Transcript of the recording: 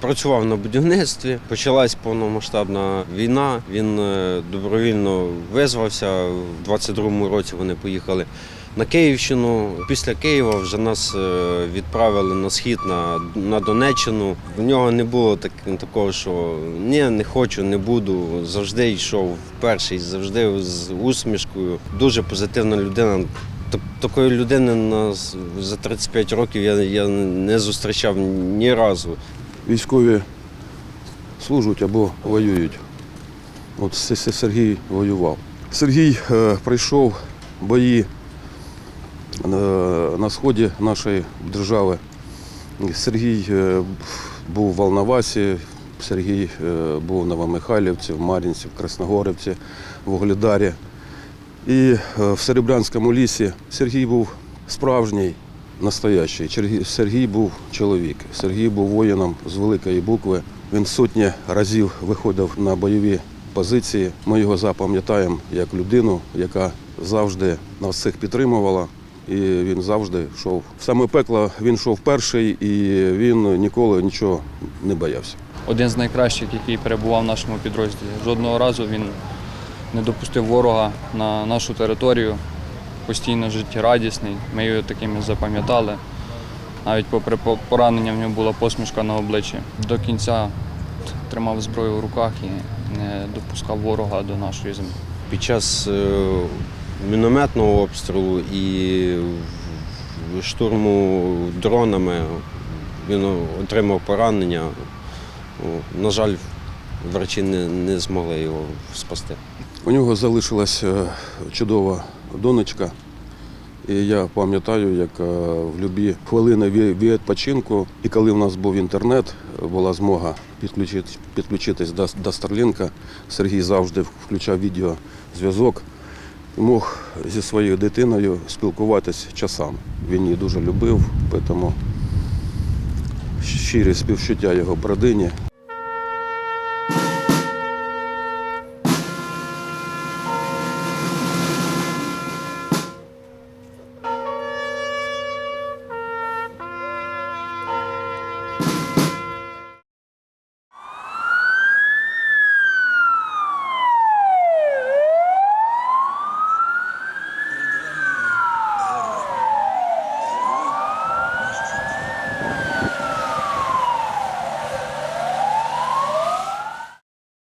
Працював на будівництві. Почалась повномасштабна війна. Він е, добровільно визвався. У 22-му році вони поїхали на Київщину. Після Києва вже нас е, відправили на схід на, на Донеччину. В нього не було так, такого, що ні, не хочу, не буду. Завжди йшов перший, завжди з усмішкою. Дуже позитивна людина. Такої людини на, за 35 років я, я не зустрічав ні разу. Військові служать або воюють. От Сергій воював. Сергій е, пройшов бої е, на сході нашої держави. Сергій е, був в Волновасі, Сергій е, був в Новомихайлівці, в Мар'їнці, в Красногорівці, в Угледарі. І е, в Серебрянському лісі Сергій був справжній, настоящий. Сергій- був чоловік. Сергій був воїном з великої букви. Він сотні разів виходив на бойові позиції. Ми його запам'ятаємо як людину, яка завжди нас всіх підтримувала. І він завжди йшов. В саме пекло він йшов перший і він ніколи нічого не боявся. один з найкращих, який перебував в нашому підрозділі. Жодного разу він не допустив ворога на нашу територію. Постійно життєрадісний. Ми його таким і запам'ятали. Навіть попри поранення в нього була посмішка на обличчі. До кінця тримав зброю в руках і не допускав ворога до нашої землі. Під час е, мінометного обстрілу і штурму дронами він отримав поранення. На жаль, врачі не, не змогли його спасти. У нього залишилась е, чудова донечка. І я пам'ятаю, як е, в любі хвилини відпочинку, і коли в нас був інтернет, була змога підключити, підключитись до, до Старлінка. Сергій завжди включав відеозв'язок і мог зі своєю дитиною спілкуватись часами. Він її дуже любив, тому щирі співчуття його родині